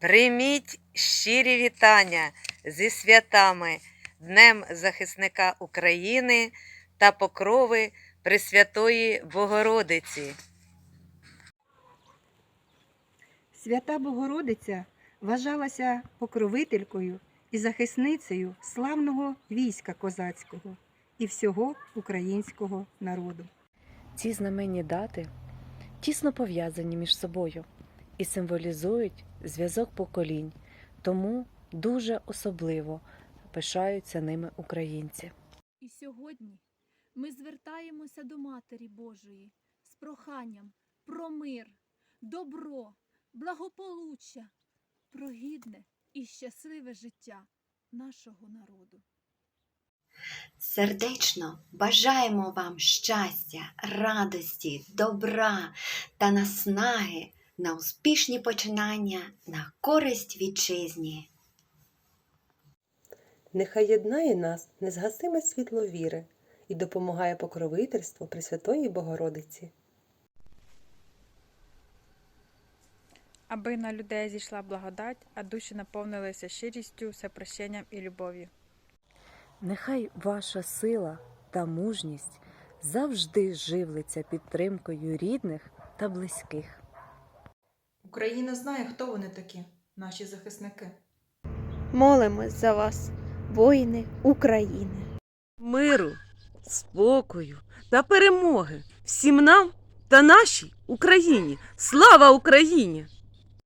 Прийміть щирі вітання зі святами Днем захисника України та покрови Пресвятої Богородиці. Свята Богородиця вважалася покровителькою і захисницею славного війська козацького і всього українського народу. Ці знаменні дати тісно пов'язані між собою і символізують зв'язок поколінь, тому дуже особливо пишаються ними українці. І сьогодні ми звертаємося до Матері Божої з проханням про мир, добро, благополуччя, про гідне і щасливе життя нашого народу. Сердечно бажаємо вам щастя, радості, добра та наснаги на успішні починання на користь вітчизні. Нехай єднає нас незгасиме світло віри і допомагає покровительство Пресвятої Богородиці. Аби на людей зійшла благодать, а душі наповнилися щирістю, всепрощенням і любов'ю. Нехай ваша сила та мужність завжди живлиться підтримкою рідних та близьких. Україна знає, хто вони такі, наші захисники. Молимось за вас, воїни України. миру, спокою та перемоги всім нам та нашій Україні. Слава Україні!